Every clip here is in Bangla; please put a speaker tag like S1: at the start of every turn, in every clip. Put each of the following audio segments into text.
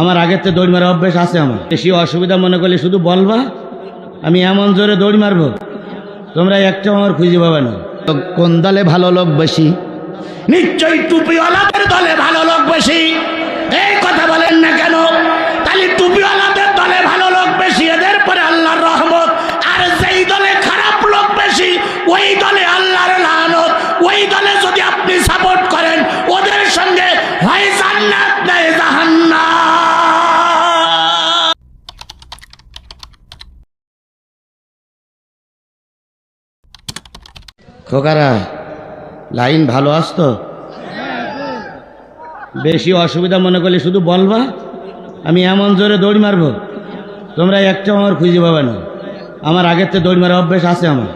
S1: আমার আগের তো দৌড় মারা অভ্যেস আছে আমার। বেশি অসুবিধা মনে করলে শুধু বলবা আমি এমন জোরে দৌড় মারবো তোমরা একটা আমার খুঁজে পাবে না। তো কোন দলে ভালো লোক বেশি? নিশ্চয়ই টুপিওয়ালাদের দলে ভালো লোক বেশি। এই কথা বলেন না কেন? তাহলে টুপিওয়ালাদের খোকারা, লাইন ভালো আসতো? বেশি অসুবিধা মনে করলে শুধু বলবা, আমি এমন জোরে দৌড় মারবো, তোমরা একটা আমার খুঁজে পাবে না। আমার আগের তো দৌড় মারা অভ্যেস আছে আমার।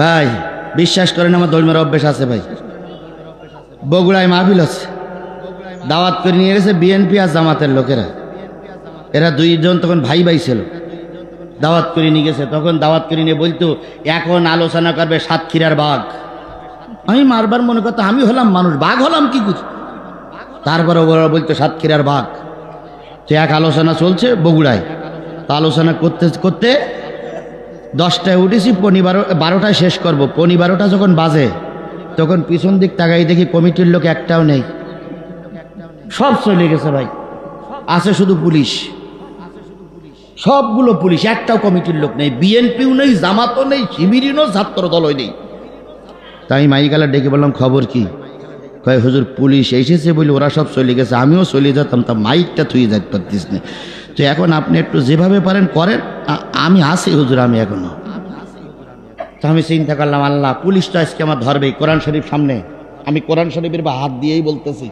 S1: ভাই, বিশ্বাস করেন আমার দৌড় মারা অভ্যেস আছে ভাই। বগুড়ায় মাহফিল আছে। দাওয়াত করে নিয়ে গেছে বিএনপি আর জামাতের লোকেরা। এরা দুইজন তখন ভাই ভাই ছিল। দাওয়াত করে নিয়ে গেছে। তখন দাওয়াত করে নিয়ে বলতো, এখন আলোচনা করবে সাতক্ষীরার বাঘ। আমি মারবার মনে করতো, আমি হলাম মানুষ, বাঘ হলাম কি কিছু? তারপরে ওরা বলতো, সাতক্ষীরার বাঘ। তো এক আলোচনা চলছে বগুড়ায়। তা আলোচনা করতে করতে দশটায় উঠেছি পনি বারো বারোটায় শেষ করব। পনি বারোটা যখন বাজে, তখন পিছন দিক তাকাই দেখি কমিটির লোক একটাও নেই। সব চলে গেছে ভাই। আছে শুধু পুলিশ। সবগুলো পুলিশ, একটাও কমিটির লোক নেই, বিএনপিও নেই, জামাতও নেই শিবিরও ছাত্র দলও নেই। তাই মাইকালা ডেকে বললাম, খবর কি? কয়, হুজুর, পুলিশ এসেছে বলে ওরা সব চলে গেছে, আমিও চলে যেতাম, তা মাইকটা থুয়ে যাইতে পারতিস না। তো এখন আপনি একটু যেভাবে পারেন, করেন। আমি আছি হুজুর, আমি এখনও। তো আমি চিন্তা করলাম, আল্লাহ, পুলিশ তো আজকে আমার ধরবে কোরআন শরীফ সামনে। আমি কোরআন শরীফের বা হাত দিয়েই বলতেছি,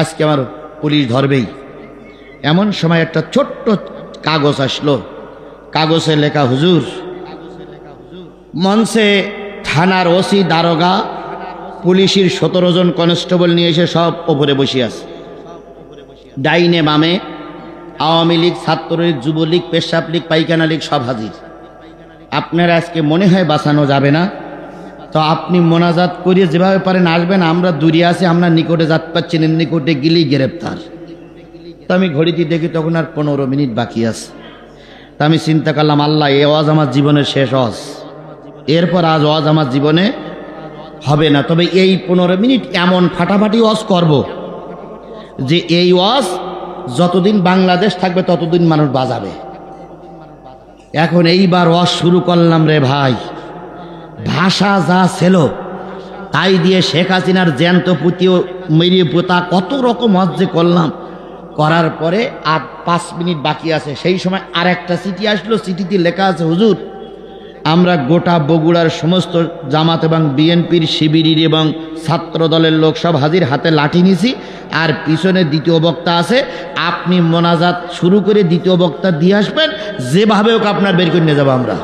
S1: আজকে আমার পুলিশ ধরবেই। এমন সময় একটা ছোট্ট কাগজ আসলো। কাগজে লেখা হুজুর মঞ্চে থানার ওসি দারোগা পুলিশের সতেরো জন কনস্টেবল নিয়ে এসে সব ওপরে বসে আছে। ডাইনে বামে আওয়ামী লীগ ছাত্রলীগ যুবলীগ পেশাব লীগ পাইখানা লীগ সব হাজির। আপনার আজকে মনে হয় বাঁচানো যাবে না? তো আপনি মোনাজাত করিয়ে যেভাবে পারেন আসবেন আমরা দূরে আছি আমরা নিকটে যাত পাচ্ছি না, নিকটে গেলেই গ্রেপ্তার। তো আমি ঘড়িটি দেখি তখন আর পনেরো মিনিট বাকি আছে। তা আমি চিন্তা করলাম, আল্লাহ এ ওয়াজ আমার জীবনের শেষ ওয়াজ। এরপর আজ ওয়াজ আমার জীবনে হবে না। তবে এই পনেরো মিনিট এমন ফাটাফাটি ওয়াজ করব যে এই ওয়াজ যতদিন বাংলাদেশ থাকবে, ততদিন মানুষ বাজাবে। এখন এইবার ওয়াজ শুরু করলাম রে ভাই। ভাষা যা ছিল, তাই দিয়ে শেখ হাসিনার জ্যান্ত পুঁতিও, মেরিয়ে পোতা, কত রকম যে করলাম। করার পরে আর পাঁচ মিনিট বাকি আছে। সেই সময় আর একটা চিঠি আসলো। চিঠিতে লেখা আছে, হুজুর, আমরা গোটা বগুড়ার সমস্ত জামাত এবং বিএনপির শিবিরের এবং ছাত্র দলের লোক সব হাজির হাতে লাঠি নিছি। আর পিছনে দ্বিতীয় বক্তা আছে। আপনি মোনাজাত শুরু করে দ্বিতীয় বক্তা দিয়ে আসবেন। যেভাবে হোক আপনার বের করে নিয়ে যাব আমরা।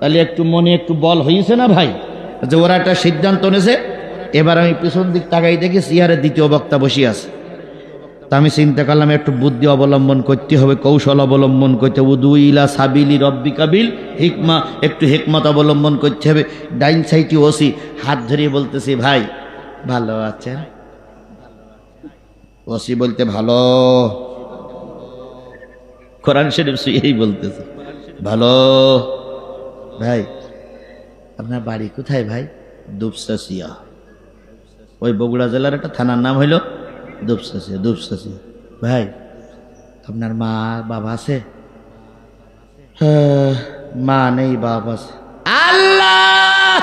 S1: তাহলে একটু মনে একটু বল হয়েছে না ভাই? যে ওরা একটা সিদ্ধান্ত নিয়েছে। এবার আমি পিছন দিক তাকাই দেখি সিয়ারে দ্বিতীয় বক্তা বসে আছে। তা আমি চিন্তা করলাম, একটু বুদ্ধি অবলম্বন করতে হবে, কৌশল অবলম্বন করতে হবে। উদু ইলা সাবিলি রব্বি কাবিল, হিকমা, একটু হিকমত অবলম্বন করতে হবে। ডাইন সাইটি ওসি, হাত ধরিয়ে বলতেছি, ভাই, ভালো আছেন? ওসি বলতে, ভালো। কোরআন শরীফ এই বলতেছে, ভালো। ভাই, আপনার বাড়ি কোথায় ভাই? দুপসাসিয়া ওই বগুড়া জেলার একটা থানার নাম হইল দুপসাসিয়া দুপসাসিয়া ভাই আপনার মা বাবা আছে? হ্যাঁ, মা নেই বাবা আছে। আল্লাহ!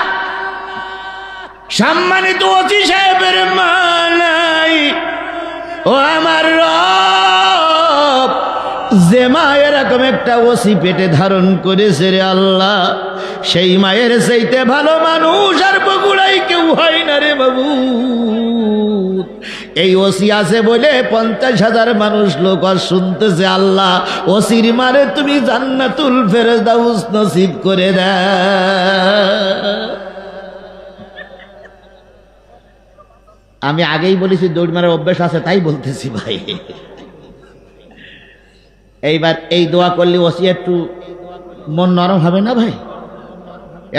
S1: সম্মানিত অতি সাহেবের মা নাই। ও আমার রব যে মা এরকম একটা ওসি পেটে ধারণ করেছে রে আল্লাহ সেই মায়ের চাইতে ভালো মানুষ আর বগুড়াই কেউ হয় না রে বাবু। এই ওসি আছে বলে পঞ্চাশ হাজার মানুষ লোক আর শুনতেছে আল্লাহ। ওসির মারে তুমি জান্নাতুল ফেরদাউস নসিব করে দেয় আমি আগেই বলেছি দৌড় মারার অভ্যেস আছে, তাই বলতেছি ভাই। এইবার এই দোয়া করলে ওসি একটু মন নরম হবে না ভাই?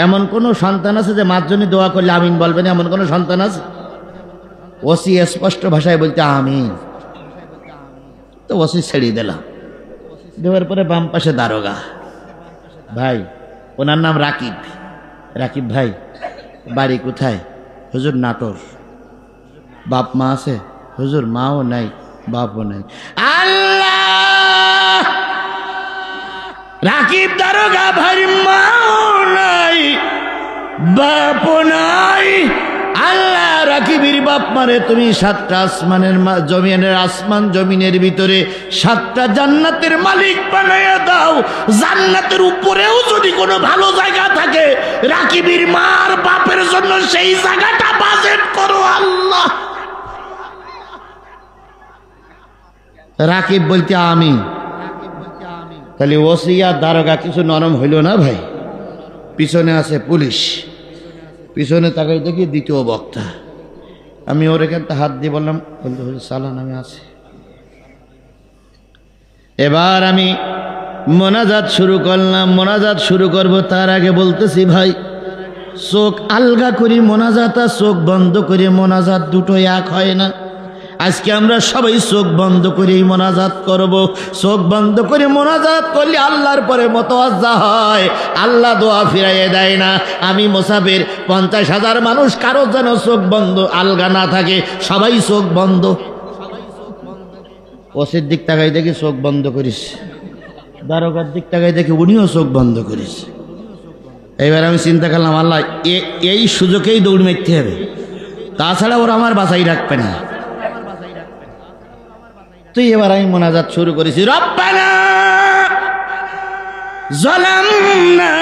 S1: এমন কোনো সন্তান আছে যে মার জন্য দোয়া করলে আমিন বলবেন এমন কোনো সন্তান আছে? ওসি স্পষ্ট ভাষায় বলতে আমিন। তো ওসি ছেড়ে দিলাম। দেওয়ার পরে বাম পাশে দারোগা। ভাই, ওনার নাম রাকিব। রাকিব ভাই, বাড়ি কোথায়? হুজুর নাটোর। বাপ মা আছে? হুজুর মাও নাই, বাপও নাই। আল্লাহ! রাকিব দারোগা ভাই, মাও নাই, বাপও নাই। আল্লাহ! রাকিবির বাপ মারে তুমি সাতটা আসমানের জমিনের আসমান জমিনের ভিতরে সাতটা জান্নাতের মালিক বানাইয়া দাও। জান্নাতের উপরেও যদি কোনো ভালো জায়গা থাকে রাকিবির মার বাপের জন্য সেই জায়গাটা বাজেট করো আল্লাহ। রাকিব বলতে আমি তাহলে ওসিয়া দারোগা কিছু নরম হইল না ভাই? পিছনে আছে পুলিশ। পিছনে তাকাই দেখি দ্বিতীয় বক্তা। আমি ওর এখানটা হাত দিয়ে বললাম বলতে হুজুর, সালান, আমি আছি। এবার আমি মোনাজাত শুরু করলাম। মোনাজাত শুরু করব তার আগে বলতেছি, ভাই, চোখ আলগা করি মোনাজাত আর চোখ বন্ধ করে। মোনাজাত দুটো এক হয় না। আজকে আমরা সবাই চোখ বন্ধ করে এই মোনাজাত করব। চোখ বন্ধ করে মোনাজাত করলে আল্লাহর পরে মতোয়াজা হয়। আল্লাহ দোয়া ফিরাইয়ে দেয় না। আমি মোসাফের, পঞ্চাশ হাজার মানুষ, কারও যেন চোখ বন্ধ, আলগা না থাকে। সবাই চোখ বন্ধ। ওসির দিক তাকাই দেখি চোখ বন্ধ করিস। দারোগার দিক তাকাই দেখি উনিও চোখ বন্ধ করিস। এবার আমি চিন্তা করলাম, আল্লাহ এই সুযোগেই দৌড় মারতে হবে। তাছাড়া ওরা আমার বাসাই রাখবে না। তুই এবার আমি মোনাজাত শুরু করেছি। রব্বানা, জলামনা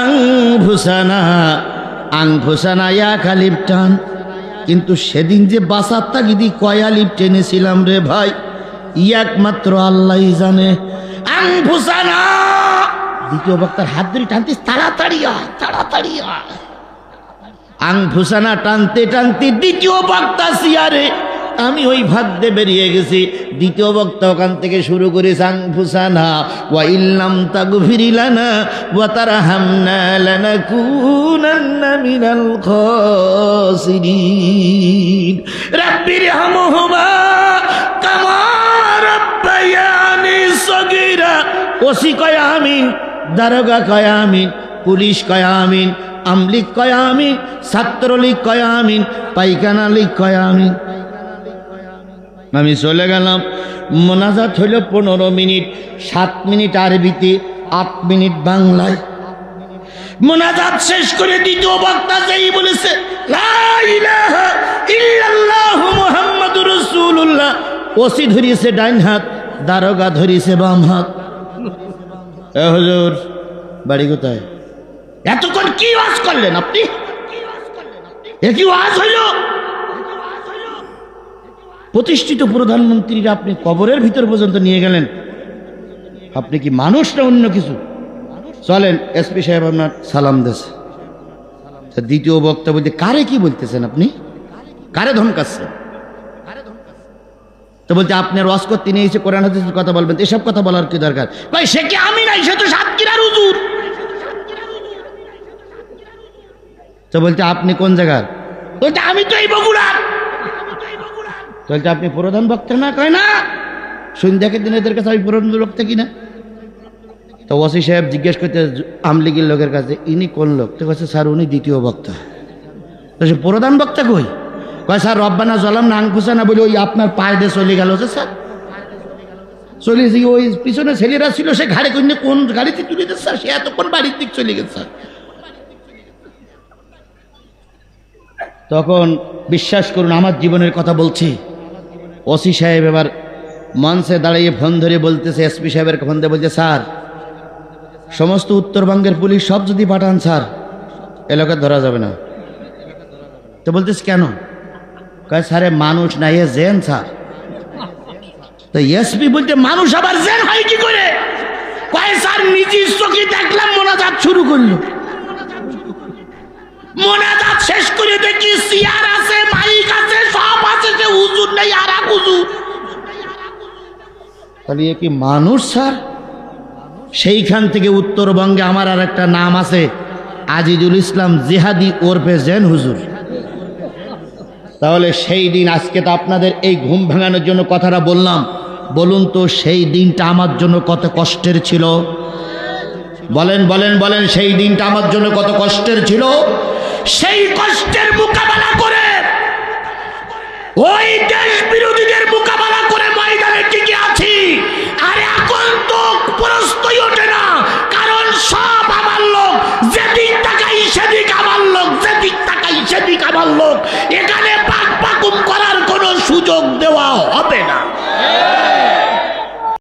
S1: আংভুসানা আংভুসানা ইয়া খালিপ টান। কিন্তু সেদিন যে বাসার তাগিদি কয়া লিপ টেনেছিলাম রে ভাই, একমাত্র আল্লাহ জানে। আংভুসানা দ্বিতীয় বক্তার হাত ধরে টানতিস, তাড়াতাড়ি আয় তাড়াতাড়ি আয়। আংফুসানা টানতে টানতে দ্বিতীয় বক্তা সিয়ারে আমি ওই ভাগ্যে বেরিয়ে গেছি। দ্বিতীয় বক্তা ওখান থেকে শুরু করেছে আংফুসানা ওয়া ইল্লাম তাগফিরিলানা ওয়া তারহামনা লানাকুনান্না মিনাল খাসিরিন। রাব্বির হামহুমা, কামা রাব্বায়ানি সগীরা, ওসি কয় আমিন, দারোগা কয় আমিন, পুলিশ কয় আমিন, আমলিক কয় আমিন, ছাত্রলীগ কয় আমিন পাইখানা লীগ কয় আমি চলে গেলাম। মোনাজাত হইল পনেরো মিনিট, সাত মিনিট আরবিতে, আট মিনিট বাংলায়। মোনাজাত শেষ করে দ্বিতীয় বক্তা যেই বলেছে ওসি ধরিয়েছে ডাইন হাত, দারোগা ধরিয়েছে বাম হাত। হুজুর, বাড়ি কোথায়? এতক্ষণ কি ওয়াজ করলেন আপনি? এ কি ওয়াজ হইল? প্রতিষ্ঠিত প্রধানমন্ত্রীরা আপনি কবরের ভিতর পর্যন্ত নিয়ে গেলেন। আপনি কি মানুষ না অন্য কিছু? চলেন এসপি সাহেব আপনার সালাম দেশ দ্বিতীয় বক্তা বলতে কারে কি বলতেছেন আপনি? কারে ধমকাচ্ছেন তো বলতে আপনার ওয়াজ করতে নিয়ে এসে কোরআন হাদিসের কথা বলবেন এসব কথা বলার কি দরকার? ভাই, সে কি আমি নাই, সে তো সাতক্ষীরার হুজুর। তো বলতে আপনি কোন জায়গার? বলতে আমি তো এই বগুড়ার। বলতে আপনি প্রধান বক্তা না? কয়, না। সন্ধ্যাকে দিন এদের কাছে আমি প্রধান বক্তা কিনা? তো ওসি সাহেব জিজ্ঞেস করতে, আমলিগির লোকের কাছে, ইনি কোন লোক? তো কাছে স্যার, উনি দ্বিতীয় বক্তা তো সে, প্রধান বক্তা কই? কয়, স্যার, রব্বানা জলাম না আংফুসা না বলে, ওই আপনার পায়ে দিয়ে চলে গেল স্যার। চলে গেছে, ওই পিছনে ছেলেরা ছিল, সে ঘাড়ে কোন কোন গাড়িতে তুলে দিচ্ছে স্যার? সে এতক্ষণ বাড়ির দিক চলে গেছে, স্যার। তখন, বিশ্বাস করুন, আমার জীবনের কথা বলছি। ওসি সাহেব এবার মঞ্চে দাঁড়িয়ে ফোন ধরে বলতেছে, এসপি সাহেবের ফোন দিয়ে বলছে, স্যার, সমস্ত উত্তরবঙ্গের পুলিশ সব যদি পাঠান, স্যার এলাকা ধরা যাবে না। তো বলতেছ, কেন? কয়, স্যারে মানুষ না এ জেন, স্যার। তো এসপি বলতে মানুষ আবার জেন হয় কি করে? কয়, স্যার, নিজের চোখে দেখলাম মোনাজাত শুরু করল। মোনাজাত শেষ করে দেখি, সিয়ার আছে, মাইক আছে, সব আছে, যে হুজুর নেই, আর এক হুজুর। তাহলে এ কি মানুষ, স্যার? সেইখান থেকে উত্তরবঙ্গে আমার আর একটা নাম আছে, আজিজুল ইসলাম জিহাদি ওরফে জেন হুজুর। তাহলে সেই দিন আজকে তো আপনাদের এই ঘুম ভাঙানোর জন্য কথাটা বললাম। বলুন তো, সেই দিনটা আমার জন্য কত কষ্টের ছিল? বলেন বলেন বলেন, সেই দিনটা আমার জন্য কত কষ্টের ছিল? সেই কষ্টের মোকাবেলা করে, ওই দেশ বিরোধীদের মোকাবেলা করে ময়দানে টিকে আছি। আর এখন তো প্রস্তই ওঠে না, কারণ সব আমার লোক, যেদিক তাকাই সেদিক আমার লোক, যেদিক তাকাই সেদিক আমার লোক। এখানে পাক পাকুম করার কোনো সুযোগ দেওয়া হবে না।